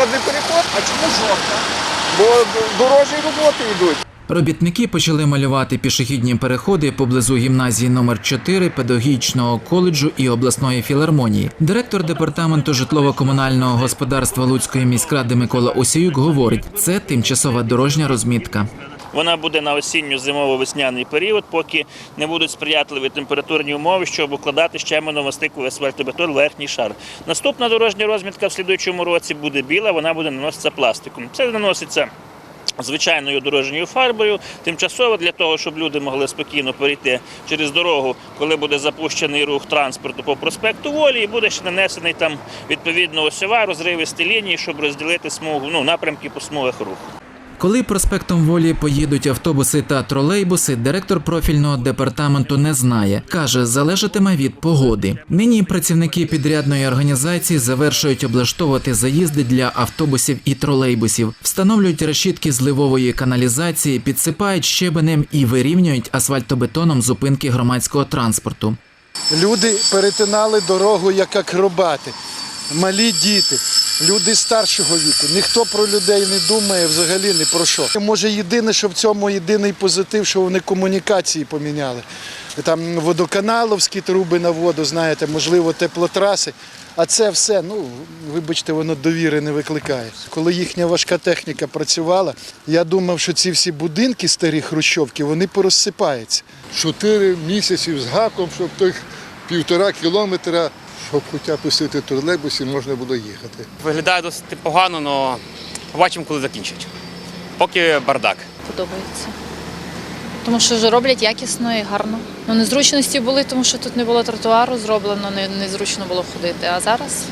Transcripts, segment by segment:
пішохідний переход, А чому жовта? бо дорожні роботи йдуть. Робітники почали малювати пішохідні переходи поблизу гімназії номер 4 педагогічного коледжу і обласної філармонії. Директор департаменту житлово-комунального господарства Луцької міськради Микола Осіюк говорить, це тимчасова дорожня розмітка. Вона буде на осінньо-зимово-весняний період, поки не будуть сприятливі температурні умови, щоб укладати щемено-мастиковий асфальтобетон верхній шар. Наступна дорожня розмітка в слідуючому році буде біла, вона буде наноситися пластиком. Це наноситься. Звичайною дорожньою фарбою, тимчасово для того, щоб люди могли спокійно перейти через дорогу, коли буде запущений рух транспорту по проспекту Волі, і буде ще нанесений там відповідно осьова, розривисті лінії, щоб розділити смугу, ну, напрямки по смугах руху. Коли проспектом волі поїдуть автобуси та тролейбуси, директор профільного департаменту не знає. каже, залежатиме від погоди. Нині працівники підрядної організації завершують облаштовувати заїзди для автобусів і тролейбусів, встановлюють решітки зливової каналізації, підсипають щебенем і вирівнюють асфальтобетоном зупинки громадського транспорту. Люди перетинали дорогу як акробати, малі діти, люди старшого віку. Ніхто про людей не думає взагалі ні про що. Може, єдине, що в цьому єдиний позитив, що вони комунікації поміняли. Там водоканаловські труби на воду, знаєте, можливо, теплотраси. А це все, ну вибачте, воно довіри не викликає. Коли їхня важка техніка працювала, я думав, що ці всі будинки старі хрущовки вони порозсипаються. чотири місяці з гаком, щоб тих півтора кілометра, щоб хоча б пустити тролейбус і можна було їхати. Виглядає досить погано, але побачимо, коли закінчать. Поки бардак. подобається. Тому що роблять якісно і гарно. Ну, незручності були, тому що тут не було тротуару зроблено, не, незручно було ходити. А зараз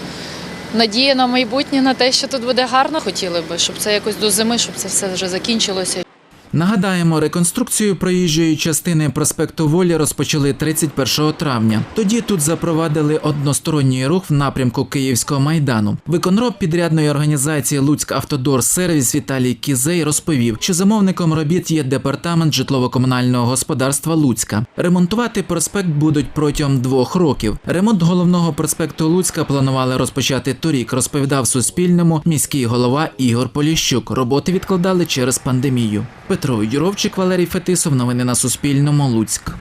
надія на майбутнє, на те, що тут буде гарно. Хотіли би, щоб це якось до зими, щоб це все вже закінчилося. Нагадаємо, реконструкцію проїжджої частини проспекту Волі розпочали 31 травня. Тоді тут запровадили односторонній рух в напрямку Київського майдану. Виконроб підрядної організації Луцьк Автодор Сервіс Віталій Кізей розповів, що замовником робіт є департамент житлово-комунального господарства Луцька. Ремонтувати проспект будуть протягом двох років. Ремонт головного проспекту Луцька планували розпочати торік. Розповідав Суспільному міський голова Ігор Поліщук. Роботи відкладали через пандемію. Петро Юровчик, Валерій Фетисов. Новини на Суспільному. Луцьк.